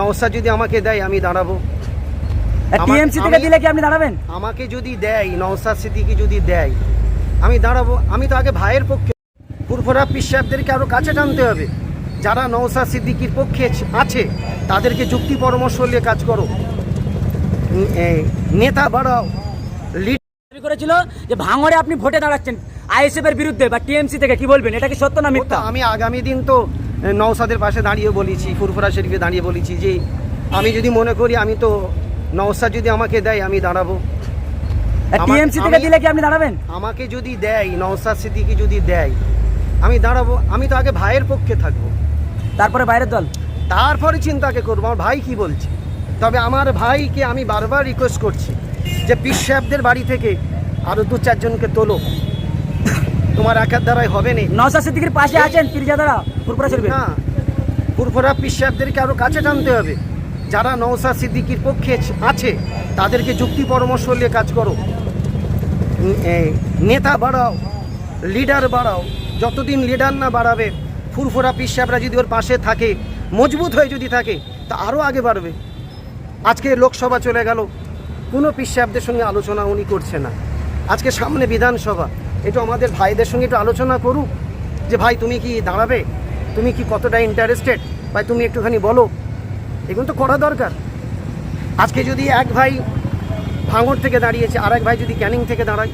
নওসাদ যদি আমাকে দেয় আমি দাঁড়াবো। টিএমসি থেকে দিলে কি আপনি দাঁড়াবেন? আমাকে যদি দেয় নওসাদ সিদ্দিকি যদি দেয় আমি দাঁড়াবো। আমি তো আগে ভাইয়ের পক্ষে ফুরফুরা পিস সাহেবদেরকে আরও কাছে টানতে হবে। যারা নওসাদ সিদ্দিকির পক্ষে আছে তাদেরকে যুক্তি পরামর্শ নিয়ে কাজ করো। নেতা বাড়াও। লিড করেছিল যে ভাঙড়ে আপনি ভোটে দাঁড়াচ্ছেন আইএসএফ এর বিরুদ্ধে বা টিএমসি থেকে কি বলবেন? এটা কি সত্য না মিথ্যা? আমি আগামী দিন তো নওসাদের পাশে দাঁড়িয়ে বলেছি ফুরফুরা শরীফে দাঁড়িয়ে বলেছি যে আমি যদি মনে করি আমি তো নওসাদ যদি আমাকে দেয় আমি দাঁড়াবো। আমার- টিএমসি থেকে দিলে কি আপনি দাঁড়াবেন? আমাকে যদি দেয় নওসাদ সিদ্দিকি যদি দেয় আমি দাঁড়াবো আমি তো আগে ভাইয়ের পক্ষে থাকব। তারপরে বাইরের দল? তারপরে চিন্তাকে করব আমার ভাই কি বলছে? তবে আমার ভাইকে আমি বারবার রিকোয়েস্ট করছি যে সাহেবদের বাড়ি থেকে আরও দু চারজনকে তোলো। তোমার একার দ্বারাই হবে না? সিদ্দিকির পাশে আছেন পিরজাদারা শরীফে না ফুরফুরা পীর সাহেবদেরকে আরও কাছে টানতে হবে। যারা নওসাদ সিদ্দিকির পক্ষে আছে তাদেরকে যুক্তি পরামর্শ নিয়ে কাজ করো। নেতা বাড়াও লিডার বাড়াও যতদিন লিডার না বাড়াবে ফুরফুরা পীর সাহেবরা যদি ওর পাশে থাকে মজবুত হয়ে যদি থাকে তা আরও আগে বাড়বে। আজকে লোকসভা চলে গেল কোনো পীর সাহেবদের সঙ্গে আলোচনা উনি করছে না। আজকে সামনে বিধানসভা একটু আমাদের ভাইদের সঙ্গে একটু আলোচনা করুক যে, ভাই, তুমি কি দাঁড়াবে? তুমি কি কতটা ইন্টারেস্টেড ভাই, তুমি একটুখানি বলো। এগুলো তো করা দরকার। আজকে যদি এক ভাই ভাঙর থেকে দাঁড়িয়েছে আর এক ভাই যদি ক্যানিং থেকে দাঁড়ায়,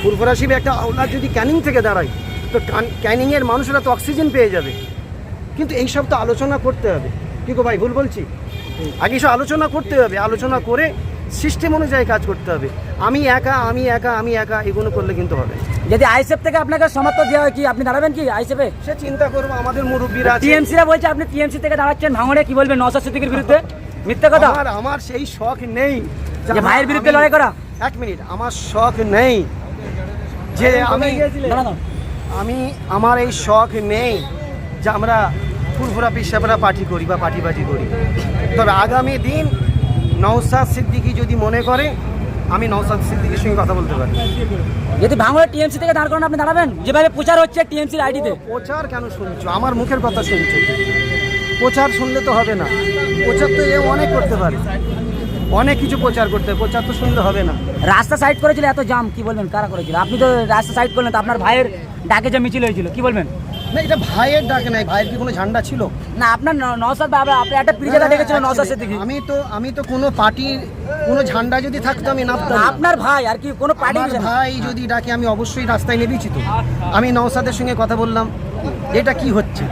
ফুরফুরা শিবে একটা আওলাদ যদি ক্যানিং থেকে দাঁড়ায়, তো ক্যানিংয়ের মানুষরা তো অক্সিজেন পেয়ে যাবে। কিন্তু এইসব তো আলোচনা করতে হবে। কি গো ভাই, ভুল বলছি? আগে সব আলোচনা করতে হবে। আলোচনা করে সিস্টেম অনুযায়ী কাজ করতে হবে। আমি একা আমি একা আমি একা এগুলো করলে কিন্তু হবে। যদি আইএসএফ থেকে আপনাকে সমর্থন দেওয়া হয় কি আপনি দাঁড়াবেন কি আইএসএফে সে চিন্তা করব আমাদের মুরব্বীরা টিএমসিরা বলছে আপনি টিএমসি থেকে দাঁড়াচ্ছেন ভাঙড়ে কি বলবেন নওসাদ সিদ্দিকির বিরুদ্ধে? মিথ্যা কথা। আর আমার সেই শখ নেই। যে ভাইয়ের বিরুদ্ধে লড়াই করা। এক মিনিট আমার শখ নেই। যে আমি আমি আমার এই শখ নেই যে আমরা ফুরফুরা পিসাবরা পার্টি করি বা পার্টিবাজি করি। তবে আগামী দিন নওসাদ সিদ্দিকি যদি মনে করে আমি নওসাদ সিদ্দিকির সঙ্গে কথা বলতে পারি। যদি ভাঙড়ে টিএমসি থেকে দাঁড় করান আপনি দাঁড়াবেন? যেভাবে প্রচার হচ্ছে টিএমসির আইডিতে। প্রচার কেন শুনছো? আমার মুখের কথা শুনছো? প্রচার শুনলে তো হবে না। প্রচার তো এ অনেক করতে পারে। অনেক কিছু প্রচার করতে প্রচার তো শুনলে হবে না। রাস্তা সাইড করেছিল এত জাম কি বলবেন? কারা করেছিল? আপনি তো রাস্তা সাইড করলেন তো আপনার ভাইয়ের ডাকে যে মিছিল হয়েছিল কি বলবেন? না এটা ভাইয়ের ডাকে নাই ভাইয়ের কি কোনো ঝান্ডা ছিল? না আপনার ন- বাবা আপনি একটা পিরিজাদা ডেকেছিল নওসাদ সিদ্দিকি আমি তো আমি তো কোনো পার্টির কোনো ঝান্ডা যদি থাকতো আমি নামতাম না। আপনার ভাই আর কি কোনো পার্টি ভাই যদি ডাকে আমি অবশ্যই রাস্তায় নেবেছি তো। আমি নওসাদের সঙ্গে কথা বললাম এটা কি হচ্ছে?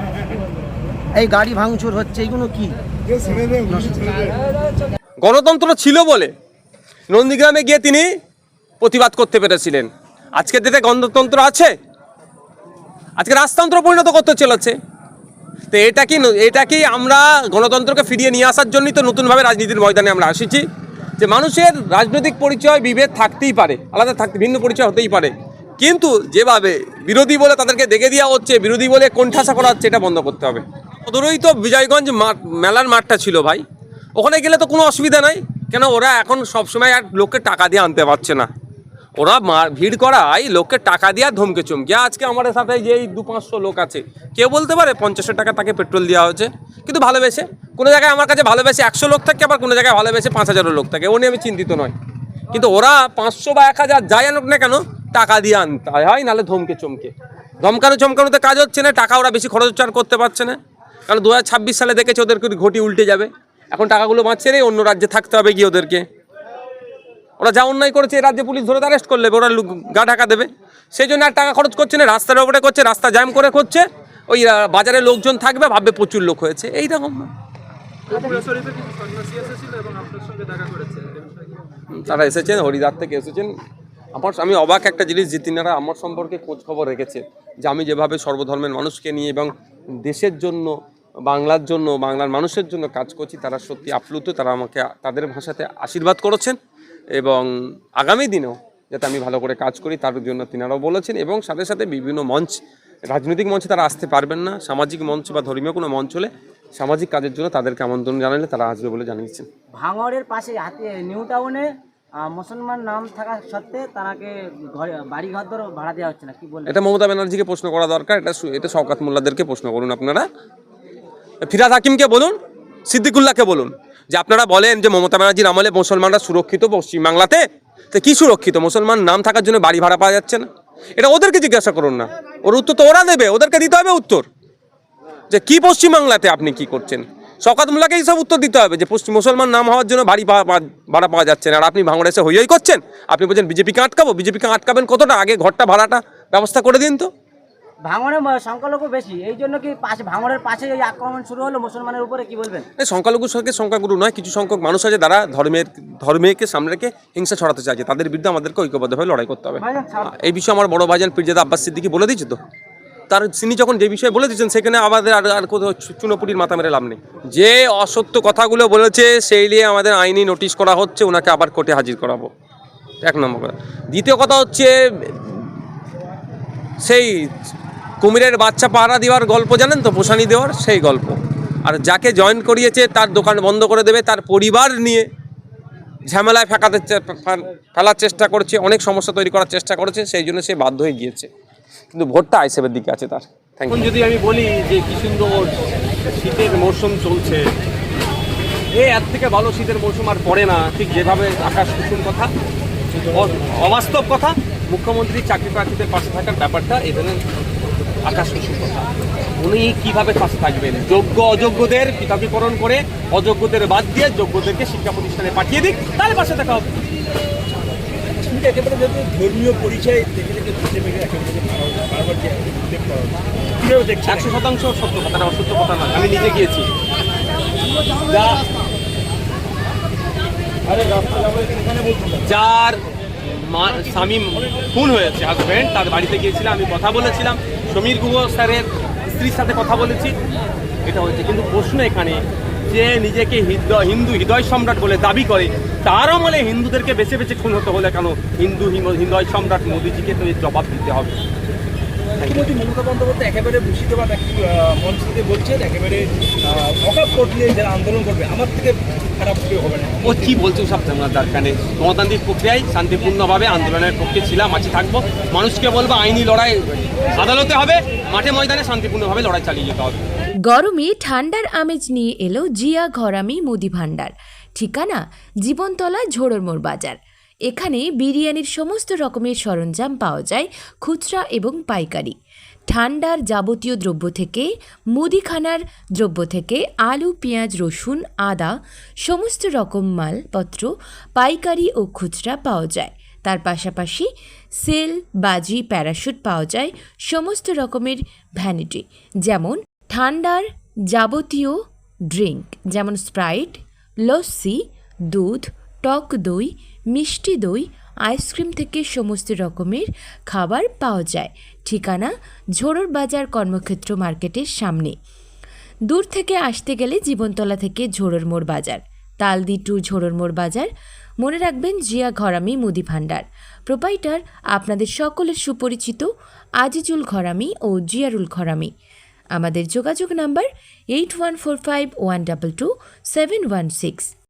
এই গাড়ি ভাঙচুর হচ্ছে এইগুলো কি? গণতন্ত্র ছিল বলে নন্দীগ্রামে গিয়ে তিনি প্রতিবাদ করতে পেরেছিলেন। আজকের দিনে গণতন্ত্র আছে? আজকে রাজতন্ত্র পরিণত করতে চলেছে। তো এটা কি এটা কি আমরা গণতন্ত্রকে ফিরিয়ে নিয়ে আসার জন্যই তো নতুনভাবে রাজনীতির ময়দানে আমরা আসিছি? যে মানুষের রাজনৈতিক পরিচয় বিভেদ থাকতেই পারে, আলাদা থাকতে, ভিন্ন পরিচয় হতেই পারে। কিন্তু যেভাবে বিরোধী বলে তাদেরকে দেখে দেওয়া হচ্ছে, বিরোধী বলে কোণঠাসা করা হচ্ছে, এটা বন্ধ করতে হবে। সদরই তো বিজয়গঞ্জ মাঠ মেলার মাঠটা ছিল ভাই। ওখানে গেলে তো কোনো অসুবিধা নাই। কেন ওরা এখন সবসময় আর লোককে টাকা দিয়ে আনতে পারছে না। ওরা ভিড় করায় লোককে টাকা দিয়ে ধমকে চমকে। আজকে আমাদের সাথে যে এই দু পাঁচশো লোক আছে, কেউ বলতে পারে পঞ্চাশশো টাকা তাকে পেট্রোল দেওয়া হয়েছে, কিন্তু ভালোবেসে। কোনো জায়গায় আমার কাছে ভালোবেসে একশো লোক থাকে, আবার কোনো জায়গায় ভালোবেসে পাঁচ হাজারও লোক থাকে, ও নিয়ে আমি চিন্তিত নয়। কিন্তু ওরা পাঁচশো বা এক হাজার যাই আনুক না কেন, টাকা দিয়ে আনতে হয় নাহলে ধমকে চমকে। ধমকানো চমকানোতে কাজ হচ্ছে না, টাকা ওরা বেশি খরচার করতে পারছে না। কারণ দু হাজার ছাব্বিশ সালে দেখেছে ওদেরকে ঘটি উল্টে যাবে। এখন টাকাগুলো বাঁচছে রে অন্য রাজ্যে থাকতে হবে গিয়ে ওদেরকে। ওরা যা অন্যায় করেছে রাজ্যে পুলিশ ধরে অ্যারেস্ট করলে, ওরা গা ঢাকা দেবে। সেই জন্য আর টাকা খরচ করছে না, রাস্তার ওপরে করছে, রাস্তা জ্যাম করে করছে। ওই বাজারে লোকজন থাকবে, ভাববে প্রচুর লোক হয়েছে এই এইরকম। তারা এসেছেন হরিদার থেকে এসেছেন। আমার, আমি অবাক একটা জিনিস যে তিনারা আমার সম্পর্কে খোঁজ খবর রেখেছে, যে আমি যেভাবে সর্বধর্মের মানুষকে নিয়ে এবং দেশের জন্য, বাংলার জন্য, বাংলার মানুষের জন্য কাজ করছি, তারা সত্যি আপ্লুত, তারা আমাকে, তাদের ভাষাতে আশীর্বাদ করেছেন। এবং আগামী দিনেও যাতে আমি ভালো করে কাজ করি তার জন্য তিনারাও বলেছেন এবং সাথে সাথে বিভিন্ন মঞ্চ রাজনৈতিক মঞ্চে তারা আসতে পারবেন না। সামাজিক মঞ্চ বা ধর্মীয় কোনো মঞ্চ হলে সামাজিক কাজের জন্য তাদেরকে আমন্ত্রণ জানালে তারা আসবে বলে জানিয়েছেন। ভাঙড়ের পাশে হাতে নিউ টাউনে মুসলমান নাম থাকা সত্ত্বে তারাকে ঘরে বাড়ি ঘর ধরে ভাড়া দেওয়া হচ্ছে না কি বলবেন? এটা মমতা ব্যানার্জিকে প্রশ্ন করা দরকার এটা এটা শওকাত মোল্লাদেরকে প্রশ্ন করুন আপনারা। ফিরাদ হাকিমকে বলুন সিদ্দিকুল্লাহকে বলুন। যে আপনারা বলেন যে মমতা ব্যানার্জির আমলে মুসলমানরা সুরক্ষিত পশ্চিমবাংলাতে? তো কি সুরক্ষিত? মুসলমান নাম থাকার জন্য বাড়ি ভাড়া পাওয়া যাচ্ছে না? এটা ওদেরকে জিজ্ঞাসা করুন না। ওর উত্তর তো ওরা দেবে, ওদেরকে দিতে হবে উত্তর। যে কি পশ্চিমবাংলাতে আপনি কি করছেন? শকাত মোল্লাকেই সব উত্তর দিতে হবে যে পশ্চিম মুসলমান নাম হওয়ার জন্য বাড়ি ভাড়া পাওয়া যাচ্ছে না। আর আপনি ভাঙড়ে এসে হই করছেন? আপনি বলছেন, বিজেপিকে আটকাবো? বিজেপিকে আটকাবেন কতটা? আগে ঘরটা ভাড়াটা ব্যবস্থা করে দিন তো। ভাঙড়ে ম- সংখ্যালঘু বেশি এই জন্য কি পাশে ভাঙড়ের পাশে এই আক্রমণ শুরু হলো মুসলমানের উপরে কি বলবেন? এই সংখ্যালঘুর সঙ্গে সংখ্যাগুরু নয় কিছু সংখ্যক মানুষ আছে যারা ধর্মের ধর্মকে সামনে রেখে হিংসা ছড়াতে চাইছে। তাদের বিরুদ্ধে আমাদেরকে ঐক্যবদ্ধভাবে লড়াই করতে হবে। এই বিষয়ে আমার বড় ভাইজান পীরজাদা আব্বাস সিদ্দিকি বলে দিয়েছে তো। তার তিনি যখন যে বিষয়ে বলে দিয়েছেন সেখানে আমাদের আর আর কোথাও চুনোপুটির মাথা মেরে লাভ নেই। যে অসত্য কথাগুলো বলেছে সেই নিয়ে আমাদের আইনি নোটিশ করা হচ্ছে ওনাকে আবার কোর্টে হাজির করাবো। এক নম্বর কথা। দ্বিতীয় কথা হচ্ছে সেই কুমিরের বাচ্চা পাহারা দেওয়ার গল্প জানেন তো? পোষানি দেওয়ার সেই গল্প। আর যাকে জয়েন করিয়েছে তার দোকান বন্ধ করে দেবে তার পরিবার নিয়ে ঝামেলায় ফেঁকাতে ফেলার চেষ্টা করছে অনেক সমস্যা তৈরি করার চেষ্টা করেছে সেই জন্য সে বাধ্য হয়ে গিয়েছে। কিন্তু ভোটটা আইসেবের দিকে আছে তার। থ্যাংক এখন যদি আমি বলি যে কি সুন্দর শীতের মরশুম চলছে এ এর থেকে ভালো শীতের মরশুম আর পড়ে না ঠিক যেভাবে আকাশ কুসুম কথা অবাস্তব কথা মুখ্যমন্ত্রী চাকরি প্রার্থীদের পাশে থাকার ব্যাপারটা এখানে আকাশ কথা উনি কীভাবে পাশে থাকবেন? যোগ্য অযোগ্যদের পৃথকীকরণ করে অযোগ্যদের বাদ দিয়ে যোগ্যদেরকে শিক্ষা প্রতিষ্ঠানে পাঠিয়ে দিক তাহলে পাশে দেখা হবে। একেবারে যদি ধর্মীয় পরিচয় একেবারে বারবার- যে উল্লেখ করা একশো শতাংশ সত্য কথাটা অসত্য কথা না আমি নিজে গিয়েছি। না। যার মা- স্বামী খুন হয়েছে হাজব্যান্ড তার বাড়িতে গিয়েছিলাম আমি কথা বলেছিলাম। সমীর গুহ স্যারের স্ত্রীর সাথে কথা বলেছি। এটা হচ্ছে কিন্তু প্রশ্ন এখানে, যে নিজেকে হিন্দু হৃদয় সম্রাট বলে দাবি করে, তার আমলে হিন্দুদেরকে বেছে বেছে খুন হতে হলে কেন হিন্দু হৃদয় সম্রাট মোদিজিকে তো জবাব দিতে হবে। মুখ্যমন্ত্রী মমতা বন্দ্যোপাধ্যায় একেবারে মুর্শিদাবাদ মঞ্চ থেকে বলছেন একেবারে অকাপ করলে যারা আন্দোলন করবে আমার থেকে খারাপ কেউ হবে না। ও কি বলছে সব নেই গণতান্ত্রিক প্রক্রিয়ায় শান্তিপূর্ণভাবে আন্দোলনের পক্ষে ছিলাম আছি থাকব। মানুষকে বলব আইনি লড়াই আদালতে হবে মাঠে ময়দানে শান্তিপূর্ণভাবে লড়াই চালিয়ে যেতে হবে। গরমে ঠান্ডার আমেজ নিয়ে এলো জিয়া ঘরামি মুদি ভাণ্ডার ঠিকানা জীবনতলা ঝোড়রমোড় বাজার। এখানে বিরিয়ানির সমস্ত রকমের সরঞ্জাম পাওয়া যায়, খুচরা এবং পাইকারি। ঠান্ডার যাবতীয় দ্রব্য থেকে, মুদিখানার দ্রব্য থেকে আলু, পেঁয়াজ, রসুন, আদা, সমস্ত রকম মালপত্র, পাইকারি ও খুচরা পাওয়া যায়। তার পাশাপাশি সেল, বাজি, প্যারাশুট পাওয়া যায়, সমস্ত রকমের ভ্যানিটি, যেমন ঠান্ডার যাবতীয় ড্রিঙ্ক, যেমন স্প্রাইট, লস্যি, দুধ টক দই, মিষ্টি দই, আইসক্রিম থেকে সমস্ত রকমের খাবার পাওয়া যায়। ঠিকানা ঝোড়র বাজার কর্মক্ষেত্র মার্কেটের সামনে। দূর থেকে আসতে গেলে জীবনতলা থেকে ঝোড়র মোড় বাজার। তালদি টু ঝোড়র মোড় বাজার। মনে রাখবেন, জিয়া ঘরামি, মুদি ভাণ্ডার প্রোপাইটার আপনাদের সকলের সুপরিচিত আজিজুল ঘরামি ও জিয়ারুল ঘরামি। আমাদের যোগাযোগ number eight one four five one double two seven one six.